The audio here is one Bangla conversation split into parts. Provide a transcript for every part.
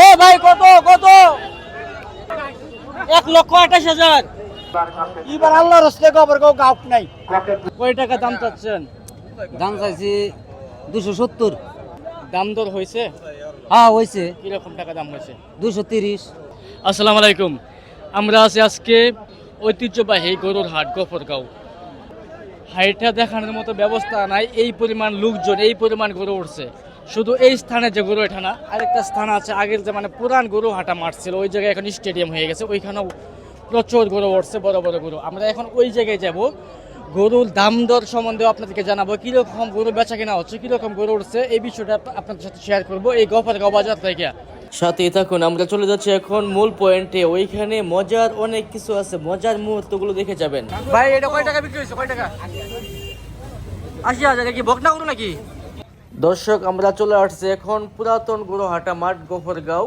এ ভাই কত কত? এক লক্ষ আঠাশ হাজার। এবার আল্লাহ রস্তে খবর কেউ গাউট নাই। কয় টাকা দাম চাচ্ছেন? দাম চাইছি দুশো সত্তর। দাম দর হয়েছে? হ্যাঁ হয়েছে। কীরকম টাকা দাম হয়েছে? দুশো তিরিশ। আসসালামু আলাইকুম। আমরা আছি আজকে ঐতিহ্যবাহী গরুর হাট গফরগাঁও। হাইটা দেখানোর মতো ব্যবস্থা নাই। এই পরিমাণ লোকজন এই পরিমাণ গরু উঠছে। শুধু এই স্থানে যে গরু এটা না আরেকটা স্থান আছে আগের যে মানে পুরান গরু হাটা মাঠ ছিল ওই জায়গায় এখন স্টেডিয়াম হয়ে গেছে ওইখানেও প্রচুর গরু উঠছে বড় বড় গরু। আমরা এখন ওই জায়গায় যাব গরুর দাম দর সম্বন্ধেও আপনাদেরকে জানাব কীরকম গরু বেচা কেনা হচ্ছে কীরকম গরু উঠছে এই বিষয়টা আপ- আপনাদের সাথে শেয়ার করব এই গফরগাঁও বাজার থেকে। সাথেই থাকুন আমরা চলে যাচ্ছি এখন মূল পয়েন্টে ওইখানে মজার অনেক কিছু আছে মজার মুহূর্তগুলো দেখে যাবেন। ভাই এটা কয় টাকা বিক্রি হয়েছে? কয় টাকা? আশি হাজার কি বকনা করো নাকি? দর্শক আমরা চলে আসছি এখন পুরাতন গরুহাটা মাঠ গোফরগাঁও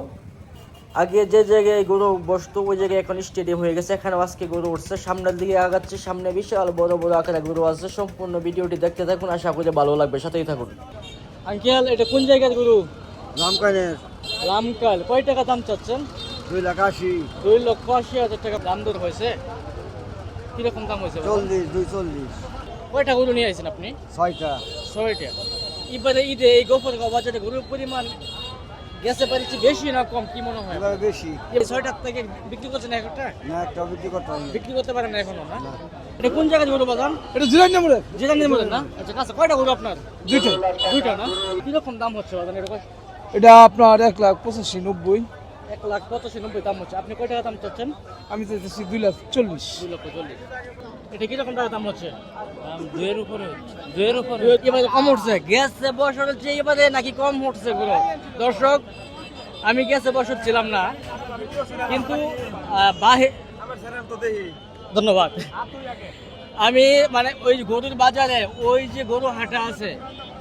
আগে যে জায়গায় গরু বসতো ওই জায়গায় এখন স্টেডিয়াম হয়ে গেছে। এখানে আজকে গরু উঠছে। সামনের দিকে আগাচ্ছে সামনে বিশাল বড় বড় আকারে গরু আছে। সম্পূর্ণ ভিডিওটি দেখতে থাকুন। আশা করি ভালো লাগবে। সাথেই থাকুন। আঙ্কেল এটা কোন জায়গার গরু? রামকানের। রামকাল। কয় টাকা দাম চাচ্ছেন? দুই লাখ আশি। দুই লক্ষ আশি হাজার টাকা দাম দর হয়েছে। কীরকম দাম হয়েছে? চল্লিশ দুই চল্লিশ। কয়টা গরু নিয়ে আসছেন আপনি? ছয়টা। ছয়টা। এবারে ঈদে এই গোপর বাজারে গরুর পরিমাণ গেছে পারিছি বেশি না কম কি মনে হয়? এবারে বেশি। এই ছয়টার থেকে বিক্রি করছেন একটা? না একটা বিক্রি করতে হবে বিক্রি করতে পারেন না এখনও না? এটা কোন জায়গায় গরু বাজান? এটা জিরান নম্বরে জিরান মধ্যে না? আচ্ছা কাছে কয়টা গরু আপনার? দুইটা। দুইটা না? কীরকম দাম হচ্ছে বাজান এটা? কয়- এটা আপনার এক লাখ পঁচাশি নব্বই। এক লাখ পঁচাশি নব্বই দাম হচ্ছে। আপনি কয় টাকা দাম চাচ্ছেন? আমি চাইতেছি দুই লাখ চল্লিশ। দুই লক্ষ চল্লিশ। এটা কীরকম টাকা দাম হচ্ছে? দুয়ের উপরে দুয়ের উপরে। এবারে কম উঠছে। গ্যাসে বছর হচ্ছে এবারে নাকি কম উঠছে দর্শক আমি গ্যাসে বছর ছিলাম না কিন্তু আহ, বাহে ধন্যবাদ। আমি মানে ওই গরুর বাজারে ওই যে গরু হাটা আছে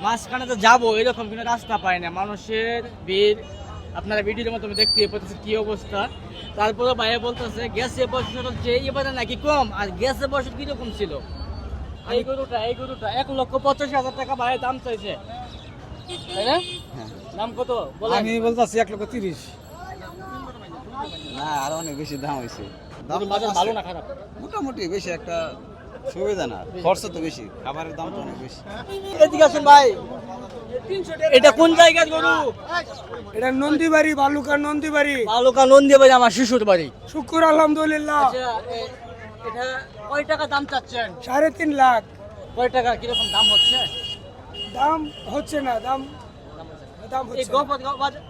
মাঝখানে তো যাব এরকম কিন্তু রাস্তা পাই না। মানুষের ভিড় আপনারা ভিডিওর মতো দেখতে পাচ্ছেন কি অবস্থা। তারপরে ভাইয়া বলতেছে গ্যাসের বছর হচ্ছে এবারে নাকি কম আর গ্যাসে বছর কীরকম ছিল? এই গরুটা এই গরুটা এক লক্ষ পঁচাশি হাজার টাকা ভাইয়ের দাম চাইছে। তাই না? দাম কত? আমি বলতেছি এক লক্ষ তিরিশ। না আর অনেক বেশি দাম হয়েছে বাজার ভালো না খারাপ? মোটামুটি বেশি একটা সুবিধা না খরচা তো বেশি খাবারের দাম তো অনেক বেশি। এদিকে আসুন ভাই এটা কোন জায়গার গরু? এটা নন্দীবাড়ি বালুকা নন্দীবাড়ি। বালুকা নন্দী বাড়ি আমার শিশুর বাড়ি। শুকুর আলহামদুলিল্লাহ। আচ্ছা এটা কয় টাকা দাম চাচ্ছেন? সাড়ে তিন লাখ। কয় টাকা কীরকম দাম হচ্ছে? দাম হচ্ছে না দাম দাম বাজার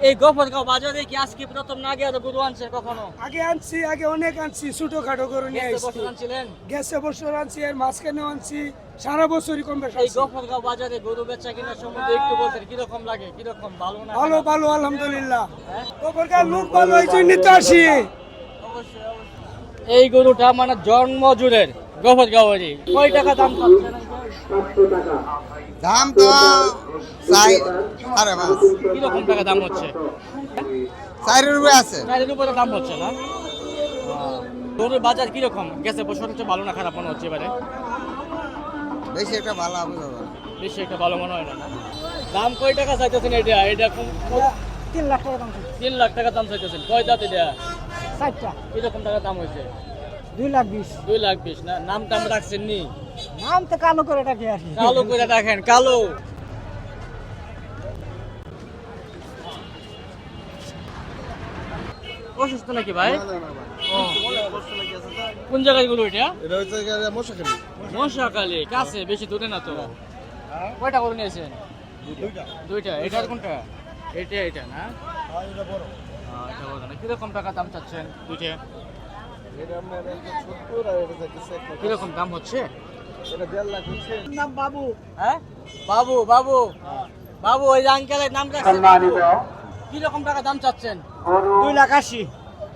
এই গফরগাঁও বাজারে কি আজকে প্রথম না গিয়ে গরু আনছে কখনো? আগে আনছি আগে অনেক আনছি ছোটো খাটো করে নিয়ে আসছি। বছর আনছিলেন? গ্যাসে বছর আনছি আর মাঝখানে আনছি সারা বছরই কম বেশি এই আনছি। গফরগাঁও বাজারে গরু বেচা কেনার সম্বন্ধে একটু বলতেন কীরকম লাগে কীরকম ভালো না ভালো ভালো আলহামদুলিল্লাহ। হ্যাঁ? ওপরকার লোক ভালো এই জন্যই তো আসি। অবশ্যই, অবশ্যই। এই গরুটা মানে জন্মজুরের গফরগাঁওয়েরই কয় টাকা দাম চাচ্ছেন? দাম তো চাই কীরকম টাকা দাম হচ্ছে? চারের উপরে আছে। চারের উপরে দাম হচ্ছে না? গরুর বাজার কীরকম? গেছে বছর হচ্ছে ভালো না খারাপ মনে হচ্ছে এবারে? বেশি একটা ভালো হবে বেশি একটা ভালো মনে হয় না? দাম কয় টাকা চাইতেছেন এটা? এটা তিন লাখ টাকা দাম তিন লাখ টাকা দাম চাইতেছেন। কয় এটা? চারটা। কীরকম টাকা দাম হয়েছে? দুই লাখ বিশ। দুই লাখ বিশ না? নাম টাম রাখছেন নি নাম তো কালো করে রাখি আসি কালো করে রাখেন কালো। অসুস্থ নাকি ভাই? কোন জায়গায়গুলো এটা? এটা হচ্ছে মশাখালি। মশাকালী কাছে বেশি দূরে না তো? কয়টা করে নিয়েছেন? দুইটা। এটার কোনটা? এটা এটা না? হ্যাঁ, এটা বড় না। কীরকম টাকা দাম চাচ্ছেন? দুইটা। কীরকম দাম হচ্ছে? এটা দেড় লাখ হচ্ছে। নাম বাবু। হ্যাঁ? বাবু বাবু। বাবু ওই আঙ্কেলের নাম কীরকম টাকা দাম চাচ্ছেন? দুই লাখ আশি।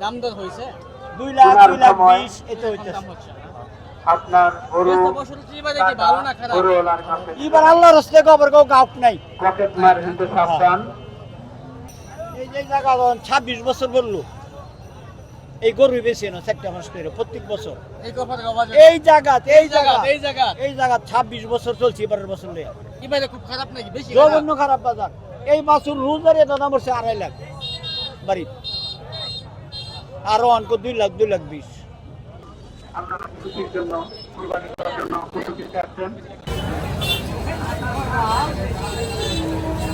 দাম দর হয়েছে? দুই লাখ দুই লাখ বিশ এতে হচ্ছে? আপনার গরু এবারে নাই। পকেট মার হিন্দু সাবধান। এই যে জায়গা বছর বলল। এই গরু বেশি না চারটা মাস করে প্রত্যেক বছর। এই বাজার এই জায়গাত এই জায়গা এই জায়গা এই জায়গা ছাব্বিশ বছর চলছে এবারের বছর লইয়া। এবারে খুব খারাপ নাকি? বেশি জঘন্য খারাপ বাজার। এই মাছুর রোজগার এটা দাম হচ্ছে আড়াই লাখ। বাড়ি। আরও অঙ্ক দুই লাখ দুই লাখ বিশ। আপনারা প্রস্তুতির জন্য কুরবানি করার জন্য প্রস্তুতি আসছেন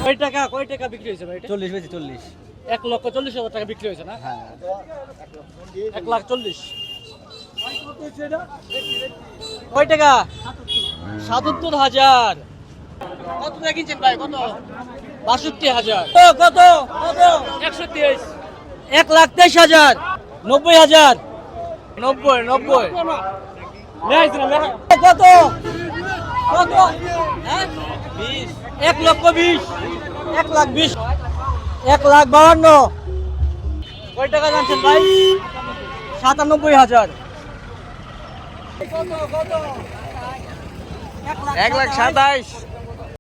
কয় টাকা কয় টাকা বিক্রি হয়েছে ভাই চল্লিশ বেশি চল্লিশ। এক লক্ষ চল্লিশ হাজার টাকা বিক্রি হয়েছে না? হ্যাঁ। এক লাখ চল্লিশ। কয় টাকা? সাতাত্তর হাজার। কত টাকা কিনছেন ভাই? কত? বাষট্টি হাজার। কত? কত? একশো তেইশ এক লাখ তেইশ হাজার। নব্বই হাজার। নব্বই নব্বই। কত? কত? হ্যাঁ? এক লক্ষ বিশ। এক লাখ বিশ। এক লাখ বাউান্ন কয় টাকা জানছেন ভাই? সাতানব্বই হাজার। এক লাখ সাতাইশ।